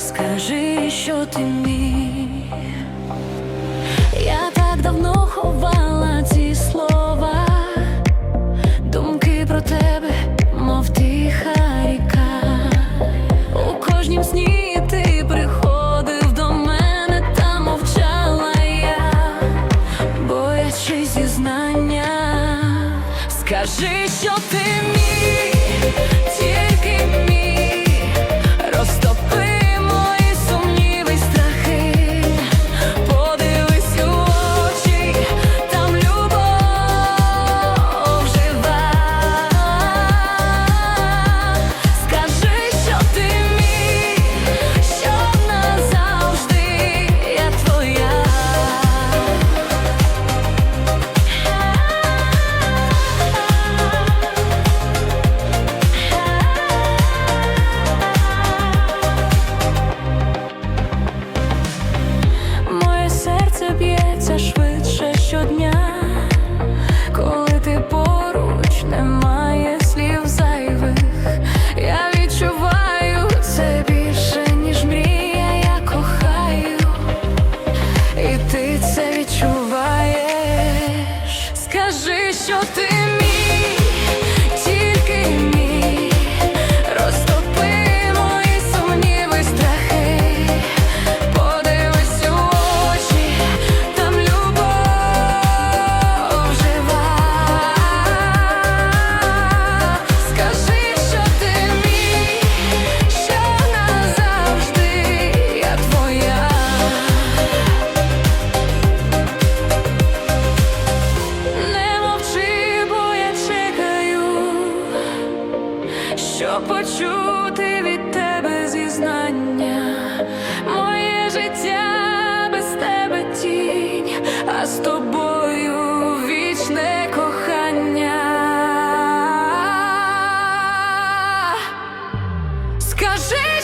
Скажи, що ти мій. Я так давно ховала ці слова, думки про тебе, мов тиха ріка. У кожнім сні ти приходив до мене та мовчала я, боячись зізнання. Скажи, що ти мій, Скажи, що що почути від тебе зізнання, моє життя без тебе тінь, а з тобою вічне кохання. Скажи.